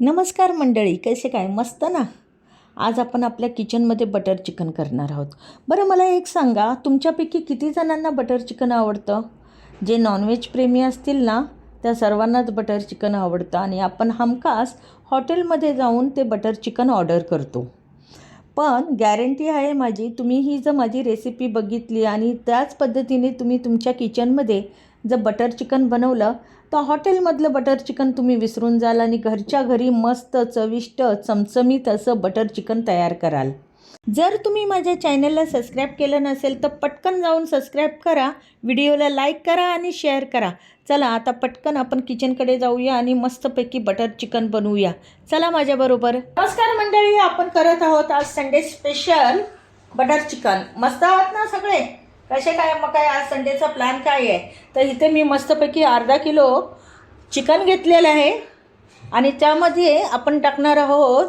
नमस्कार मंडळी कसे काय? मस्त ना? आज आपण आपल्या किचनमध्ये बटर चिकन करणार आहोत. बरं मला एक सांगा तुमच्यापैकी किती जणांना बटर चिकन आवडतं? जे नॉनव्हेज प्रेमी असतील ना त्या सर्वांनाच बटर चिकन आवडतं आणि आपण हमखास हॉटेलमध्ये जाऊन ते बटर चिकन ऑर्डर करतो. पण गॅरंटी आहे माझी तुम्ही ही जर माझी रेसिपी बघितली आणि त्याच पद्धतीने तुम्ही तुमच्या किचनमध्ये जर बटर चिकन बनवलं तर हॉटेलमधलं बटर चिकन तुम्ही विसरून जाल आणि घरच्या घरी मस्त चविष्ट चमचमीत असं बटर चिकन तयार कराल. जर तुम्ही माझ्या चॅनलला सबस्क्राईब केलं नसेल तर पटकन जाऊन सबस्क्राईब करा व्हिडिओला लाईक करा आणि शेअर करा. चला आता पटकन आपण किचनकडे जाऊया आणि मस्तपैकी बटर चिकन बनवूया. चला माझ्याबरोबर नमस्कार मंडळी आपण करत आहोत आज संडे स्पेशल बटर चिकन मस्त आहात ना सगळे? कसे काय मग काय आज संडेचा प्लॅन काय आहे? तर इथे मी मस्तपैकी अर्धा किलो चिकन घेतलेलं आहे. आणि त्यामध्ये आपण टाकणार आहोत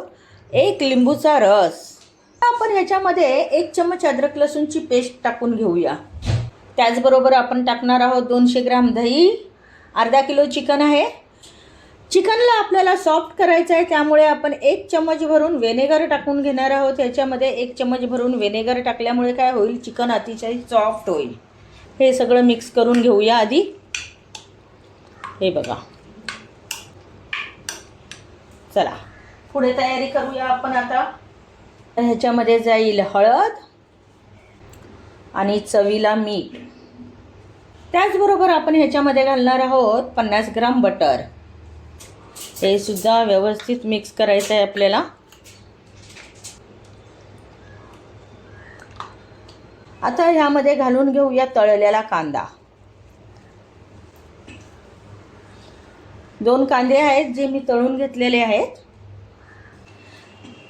एक लिंबूचा रस. आपण ह्याच्यामध्ये एक चमच अद्रक लसूणची पेस्ट टाकून घेऊया. त्याचबरोबर आपण टाकणार आहोत दोनशे ग्राम दही. अर्धा किलो चिकन आहे. चिकनला आपल्याला सॉफ्ट करायचं आहे त्यामुळे आपण एक चमच भरून व्हिनेगर टाकून घेणार आहोत. ह्याच्यामध्ये एक चमच भरून व्हिनेगर टाकल्यामुळे काय होईल? चिकन अतिशय सॉफ्ट होईल. हे सगळं मिक्स करून घेऊया आधी. हे बघा. चला. पुढे तयारी करूया आपण आता. ह्याच्यामध्ये जाईल हळद आणि चवीला मीठ. त्याचबरोबर आपण ह्याच्यामध्ये घालणार आहोत पन्नास ग्राम बटर. हे सुद्धा व्यवस्थित मिक्स करायचं आहे आपल्याला. आता ह्यामध्ये घालून घेऊया तळलेला कांदा. दोन कांदे आहेत जे मी तळून घेतलेले आहेत.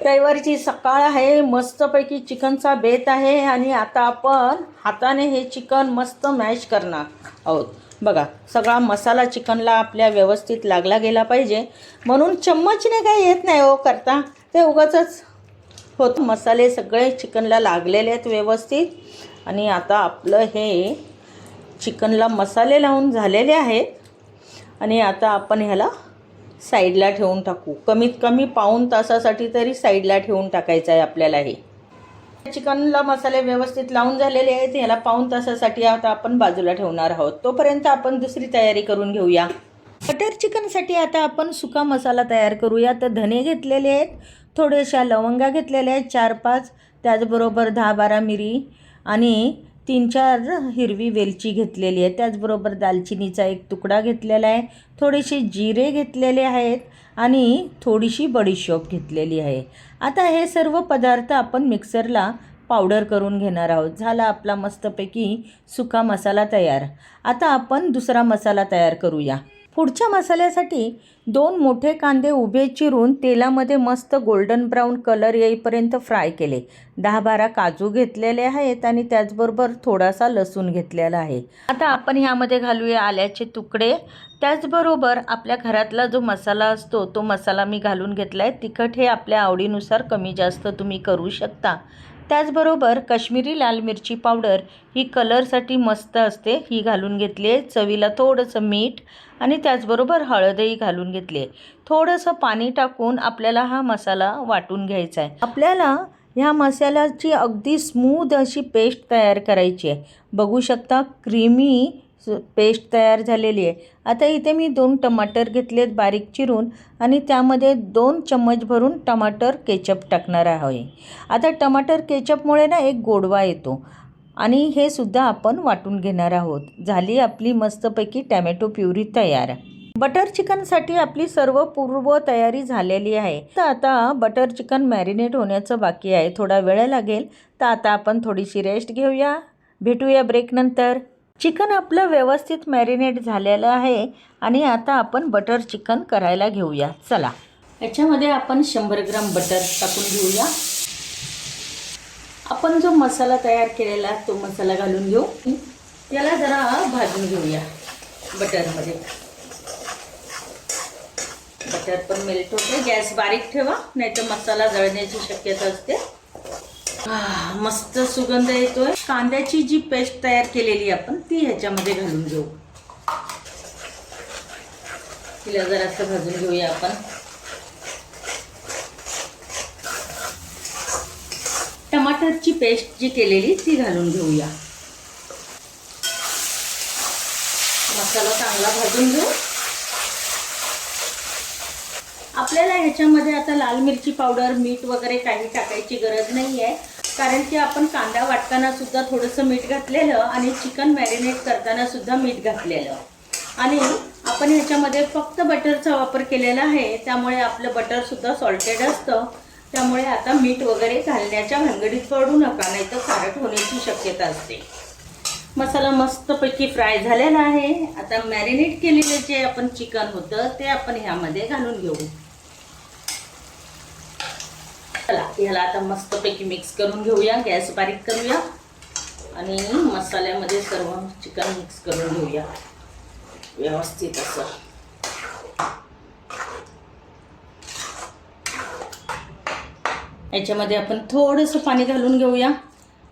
रविवारची सकाळ आहे मस्तपैकी चिकनचा बेत आहे आणि आता आपण हाताने हे चिकन मस्त मॅश करणार आहोत. बघा सगळा मसाला चिकनला आपल्या व्यवस्थित लागला गेला पाहिजे. म्हणून चम्मचने काही येत नाही हो करता. ते उगाच होत. मसाले सगळे चिकनला लागलेले आहेत व्यवस्थित. आणि आता आपलं हे चिकनला मसाले लावून झालेले आहेत. आणि आता आपण ह्याला साईडला ठेवून टाकू. कमीत कमी पाऊण तासासाठी तरी साईडला ठेवून टाकायचं आहे आपल्याला हे. चिकनला मसाले व्यवस्थित लावून झालेले आहेत. ह्याला पाऊण तासासाठी आता आपण बाजूला ठेवणार आहोत. तोपर्यंत आपण दुसरी तयारी करून घेऊया. बटर चिकनसाठी आता आपण सुका मसाला तयार करूया. तर धने घेतलेले आहेत. थोड्याशा लवंगा घेतलेल्या आहेत. चार पाच त्याचबरोबर दहा बारा मिरी आणि तीन चार हिरवी वेलची घेतलेली आहे त्याचबरोबर दालचिनीचा एक तुकडा घेतलेला आहे. थोडेसे जिरे घेतलेले आहेत. आणि थोडीशी बडीशोप घेतलेली आहे. आता हे सर्व पदार्थ आपण मिक्सरला पावडर करून घेणार आहोत. झाला आपला मस्तपैकी सुका मसाला तयार. आता आपण दुसरा मसाला तयार करूया. पुढच्या मसाल्यासाठी दोन मोठे कांदे उभे चिरून तेलामध्ये मस्त गोल्डन ब्राऊन कलर येईपर्यंत फ्राय केले. दहा बारा काजू घेतलेले आहेत आणि त्याचबरोबर थोडासा लसूण घेतलेला आहे. आता आपण ह्यामध्ये घालूया आल्याचे तुकडे. त्याचबरोबर आपल्या घरातला जो मसाला असतो तो मसाला मी घालून घेतला आहे तिखट हे आपल्या आवडीनुसार कमी जास्त तुम्ही करू शकता. त्याचबरोबर कश्मीरी लाल मिरची पावडर ही कलरसाठी मस्त असते. ही घालून घेतली आहे. चवीला थोडंसं मीठ आणि त्याचबरोबर हळदही घालून घेतली आहे. थोडंसं पाणी टाकून आपल्याला हा मसाला वाटून घ्यायचा आहे. आपल्याला ह्या मसाल्याची अगदी स्मूद अशी पेस्ट तयार करायची आहे. बघू शकता क्रीमी पेस्ट तयार झालेली आहे. आता इथे मी दोन टमाटर घेतलेत बारीक चिरून आणि त्यामध्ये दोन चम्मच भरून टमाटर केचप टाकणार आहे. आता टमाटर केचपमुळे ना एक गोडवा येतो आणि हे सुद्धा आपण वाटून घेणार आहोत. झाली आपली मस्तपैकी टॅमॅटो प्युरी तयार. बटर चिकनसाठी आपली सर्व पूर्व तयारी झालेली आहे. तर आता बटर चिकन मॅरिनेट होण्याचं बाकी आहे. थोडा वेळ लागेल. तर आता आपण थोडीशी रेस्ट घेऊया. भेटूया ब्रेकनंतर चिकन आपलं व्यवस्थित मॅरिनेट झालेलं आहे आणि आता आपण बटर चिकन करायला घेऊया. चला. याच्यामध्ये आपण शंभर ग्राम बटर टाकून घेऊया. आपण जो मसाला तयार केलेला तो मसाला घालून घेऊ. त्याला जरा भाजून घेऊया बटरमध्ये. बटर पण मेल्ट होते गॅस बारीक ठेवा नाहीतर मसाला जळण्याची शक्यता असते. मस्त सुगंध येतोय. कांद्याची जी पेस्ट तयार केलेली आपण ती ह्याच्यामध्ये घालून घेऊ. तिला जरासं भाजून घेऊया आपण. टमाटरची पेस्ट जी केलेली ती घालून घेऊया. मसाला चांगला भाजून घेऊ. आपल्याला ह्याच्यामध्ये आता लाल मिरची पावडर मीठ वगैरे काही टाकायची गरज नाही आहे कारण की आपण कांदा वाटताना सुद्धा थोडंसं मीठ घातलेलं आणि चिकन मॅरिनेट करताना सुद्धा मीठ घातलेलं. आणि आपण ह्याच्यामध्ये फक्त बटरचा वापर केलेला आहे त्यामुळे आपलं बटरसुद्धा सॉल्टेड असतं. त्यामुळे आता मीठ वगैरे घालण्याच्या भानगडीत पडू नका नाही तर खारट होण्याची शक्यता असते. मसाला मस्तपैकी फ्राय झालेला आहे. आता मॅरिनेट केलेलं जे आपण चिकन होतं ते आपण ह्यामध्ये घालून घेऊ. चला ह्याला आता मस्तपैकी मिक्स करून घेऊया गॅस बारीक करूया आणि मसाल्यामध्ये सर्व चिकन मिक्स करून घेऊया. व्यवस्थित असं. याच्यामध्ये आपण थोडंसं पाणी घालून घेऊया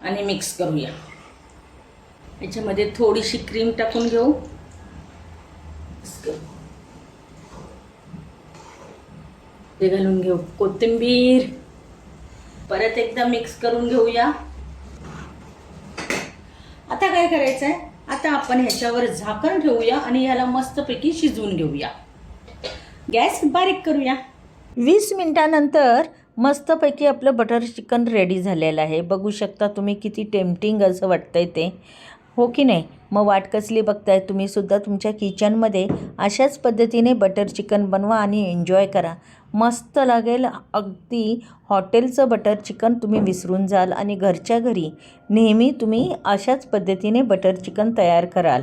आणि मिक्स करूया. याच्यामध्ये थोडीशी क्रीम टाकून घेऊ. ते घालून घेऊ कोथिंबीर. परत एकदा मिक्स करून घेऊया. आता काय करायचं आहे आता आपण ह्याच्यावर झाकण ठेवूया आणि ह्याला मस्तपैकी शिजवून घेऊया. गॅस बारीक करूया. वीस मिनटानंतर मस्तपैकी आपलं बटर चिकन रेडी झालेलं आहे. बघू शकता तुम्ही किती टेम्पटिंग असं वाटतंय ते. हो की नाही? मग वाट कसली बघताय? तुम्हीसुद्धा तुमच्या किचनमध्ये अशाच पद्धतीने बटर चिकन बनवा आणि एन्जॉय करा. मस्त लागेल. अगदी हॉटेलचं बटर चिकन तुम्ही विसरून जाल आणि घरच्या घरी नेहमी तुम्ही अशाच पद्धतीने बटर चिकन तयार कराल.